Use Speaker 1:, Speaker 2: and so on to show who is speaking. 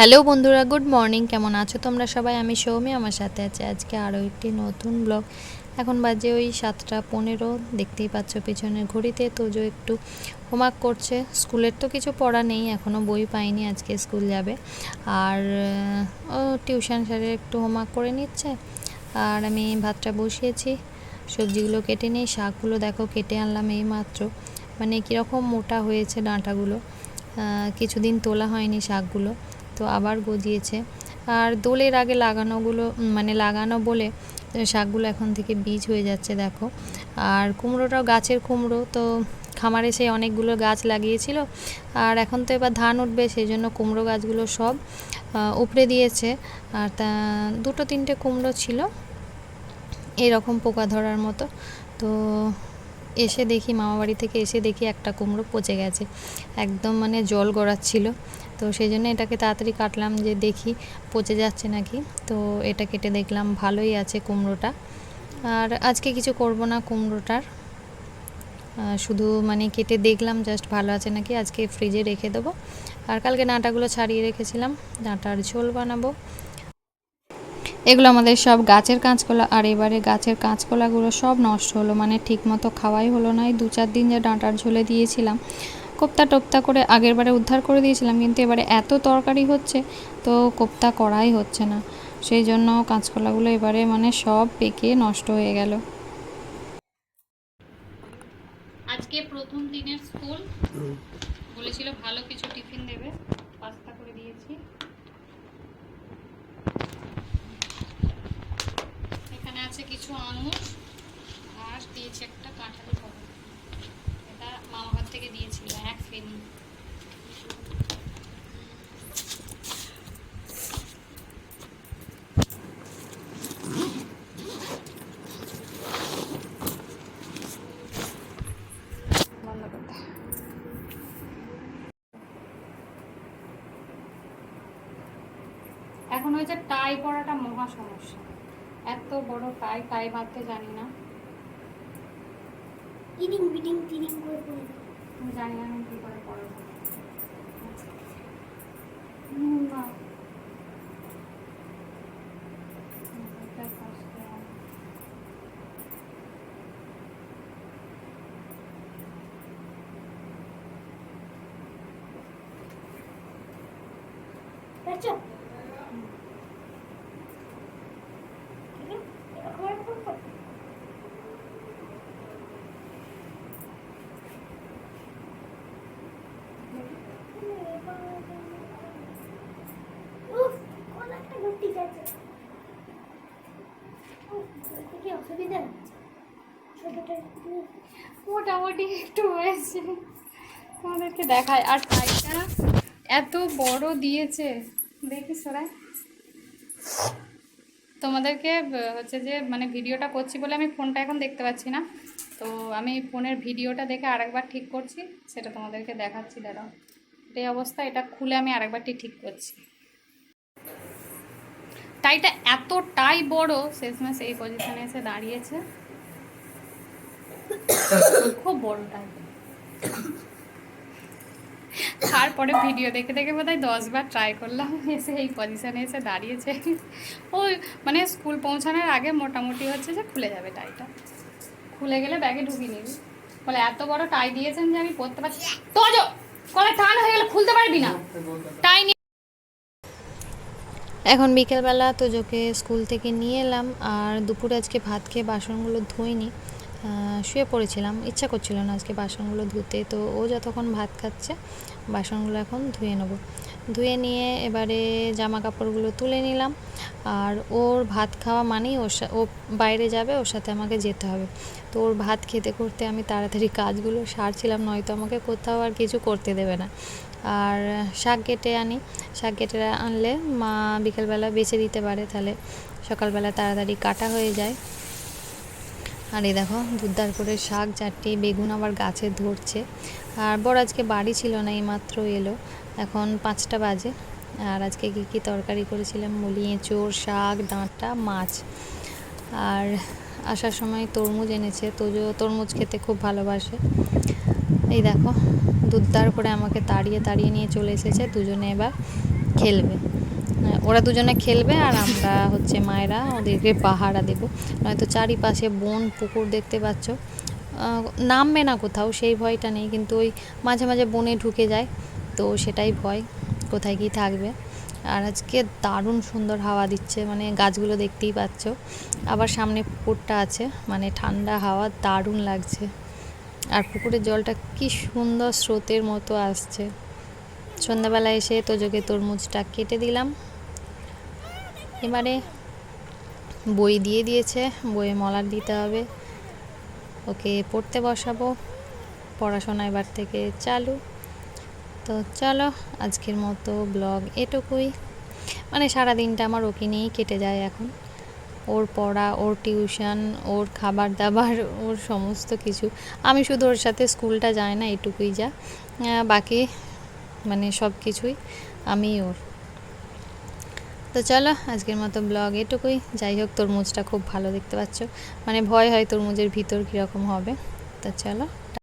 Speaker 1: Hello বন্ধুরা, good morning. কেমন আছো তোমরা সবাই? আমি সৌমি, আমার সাথে আছে আজকে আরও একটি নতুন ব্লগ। এখন বাজে ওই সাতটা পনেরো, দেখতেই পাচ্ছ পিছনের ঘড়িতে। তোজো একটু হোমওয়ার্ক করছে। স্কুলের তো কিছু পড়া নেই এখনও বই পাইনি, আজকে স্কুল যাবে। আর ও টিউশন স্যারে একটু হোমওয়ার্ক করে নিচ্ছে। আর আমি ভাতটা বসিয়েছি, সবজিগুলো কেটে নিই, শাকগুলো দেখো কেটে আনলাম এই মাত্র। মানে কীরকম মোটা হয়েছে ডাঁটাগুলো। কিছুদিন তোলা হয়নি শাকগুলো। তো আবার গজিয়েছে। আর দোলের আগে লাগানোগুলো মানে লাগানো বলে শাকগুলো এখন থেকে বীজ হয়ে যাচ্ছে, দেখো। আর কুমড়োটাও গাছের কুমড়ো, তো খামারে সেই অনেকগুলো গাছ লাগিয়েছিল। আর এখন তো এবার ধান উঠবে, সেই জন্য কুমড়ো গাছগুলো সব উপড়ে দিয়েছে। আর তা, দুটো তিনটে কুমড়ো ছিল, এরকম পোকা ধরার মতো। তো এসে দেখি, মামাবাড়ি থেকে এসে দেখি একটা কুমড়ো পচে গেছে। একদম মানে জল গড়াচ্ছিল। তো সেই জন্য এটাকে তাড়াতাড়ি কাটলাম যে দেখি পচে যাচ্ছে নাকি। তো এটা কেটে দেখলাম ভালোই আছে কুমড়োটা। আর আজকে কিছু করব না কুমড়োটার। শুধু মানে কেটে দেখলাম জাস্ট ভালো আছে নাকি, আজকে ফ্রিজে রেখে দেবো। আর কালকে ডাঁটাগুলো ছাড়িয়ে রেখেছিলাম, ডাঁটার ঝোল বানাবো। এগুলো আমাদের সব গাছের কাঁচকলা, আর এবারে গাছের কাঁচকলাগুলো সব নষ্ট হলো মানে ঠিক মতো খাওয়াই হলো না। দু চার দিন যে ডাঁটার ঝোলে দিয়েছিলাম কোপ্তা টোপ্তা করে আগের বারে উদ্ধার করে দিয়েছিলাম, কিন্তু এবারে এত তরকারি হচ্ছে, তো কোপ্তা করাই হচ্ছে না। সেই জন্য কাঁচকলাগুলো এবারে মানে সব পেকে নষ্ট হয়ে গেল। আজকে প্রথম দিনের স্কুল। বলেছিল ভালো কিছু টিফিন দেবে, পাস্তা করে দিয়েছি। এখানে আছে কিছু আঙুর আর দিয়েছি একটা কাঁঠালি কলা এটা মামাঘর থেকে দিয়েছিল এক ফেনি বন্ধ করতে এখন হয়েছে টাই পড়াটা মহা সমস্যা এত বড় টাই টাই বাঁধতে জানি না
Speaker 2: ইডিং বিডিং টিডিং করে দাও।
Speaker 1: আমি জানি না আমি কী করে হুম, না। এটা কষ্ট।
Speaker 2: দেখছ? ঠিক আছে? এরকম এরকম করো। উফ, কলাটা ঘুরতে গেছে।
Speaker 1: মোটামুটি একটু হয়েছে। তোমাদেরকে দেখায় আর টাইটা এত বড় দিয়েছে। দেখি সরাই তোমাদেরকে হচ্ছে যে মানে ভিডিওটা করছি বলে আমি ফোনটা এখন দেখতে পাচ্ছি না। তো আমি ফোনের ভিডিওটা দেখে আরেকবার ঠিক করছি। সেটা তোমাদেরকে দেখাচ্ছি, দাঁড়াও। এই অবস্থা। এটা খুলে আমি আরেকবারটি ঠিক করছি। টাইটা এতটাই বড় শেষমেশ এই পজিশনে এসে দাঁড়িয়েছে। খুব বড় টাই তারপরে ভিডিও দেখে দেখে বোধ হয় দশবার ট্রাই করলাম এসে এই পজিশনে এসে দাঁড়িয়েছে। ওই মানে স্কুল পৌঁছানোর আগে মোটামুটি হচ্ছে যে খুলে যাবে টাইটা খুলে গেলে ব্যাগে ঢুকিয়ে নিবি। বলে এত বড় টাই দিয়েছেন যে আমি পরতে পারছি তো কলে টান হয়ে গেলে খুলতে পারবি না। টাই নিয়ে এখন বিকেলবেলা তোজোকে স্কুল থেকে নিয়ে এলাম আর দুপুরে আজকে ভাত খেয়ে বাসনগুলো ধুইনি শুয়ে পড়েছিলাম। ইচ্ছা করছিল না আজকে বাসনগুলো ধুতে, তো ও যতক্ষণ ভাত খাচ্ছে, বাসনগুলো এখন ধুয়ে নেব। ধুয়ে নিয়ে এবারে জামা কাপড়গুলো তুলে নিলাম। আর ওর ভাত খাওয়া মানেই ওর ও বাইরে যাবে, ওর সাথে আমাকে যেতে হবে। তো ওর ভাত খেতে করতে আমি তাড়াতাড়ি কাজগুলো সারছিলাম, নয়তো আমাকে কোথাও আর কিছু করতে দেবে না। আর শাক কেটে আনি। শাক কেটে আনলে মা বিকেলবেলা বেছে দিতে পারে, তাহলে সকালবেলা তাড়াতাড়ি কাটা হয়ে যায়। আর এই দেখো দুধদার করে শাক চারটে বেগুন আবার গাছে ধরছে। আর বড় আজকে বাড়ি ছিল না এই মাত্র এলো। এখন পাঁচটা বাজে। আর আজকে কী কী তরকারি করেছিলাম? বলি এঁচোড়, শাক, ডাঁটা, মাছ। আর আসার সময় তরমুজ এনেছে। তোজো, তরমুজ খেতে খুব ভালোবাসে। এই দেখো, দুধদার করে আমাকে তাড়িয়ে তাড়িয়ে নিয়ে চলে এসেছে। দুজনে এবার খেলবে। ওরা দুজনে খেলবে আর আমরা হচ্ছে মায়েরা ওদেরকে পাহারা দেবো। নয়তো চারিপাশে বন, পুকুর দেখতে পাচ্ছ। নামবে না কোথাও, সেই ভয়টা নেই। কিন্তু ওই মাঝে মাঝে বনে ঢুকে যায়। তো সেটাই ভয়, কোথায় কি থাকবে। আর আজকে দারুণ সুন্দর হাওয়া দিচ্ছে মানে গাছগুলো দেখতেই পাচ্ছ। আবার সামনে পুকুরটা আছে মানে ঠান্ডা হাওয়া, দারুণ লাগছে। আর পুকুরের জলটা কি সুন্দর স্রোতের মতো আসছে। সন্ধ্যাবেলা এসে তোজোকে তরমুজটা কেটে দিলাম। এবারে বই দিয়ে দিয়েছে, বইয়ে মলার দিতে হবে। ওকে পড়তে বসাবো, পড়াশোনা এবার থেকে চালু। তো চলো আজকের মতো ব্লগ এটুকুই। মানে সারা দিনটা আমার ওকে নিয়েই কেটে যায় এখন। ওর পড়া, ওর টিউশন, ওর খাবার দাবার ওর সমস্ত কিছু। আমি শুধু ওর সাথে স্কুলটা যাই না, এটুকুই যা। বাকি মানে সব কিছুই আমি ওর। তো চলো আজকের মতো ব্লগ এটুকুই। যাই হোক, তরমুজটা খুব ভালো দেখতে পাচ্ছ। মানে ভয় হয় তরমুজের ভিতর কীরকম হবে। তো চলো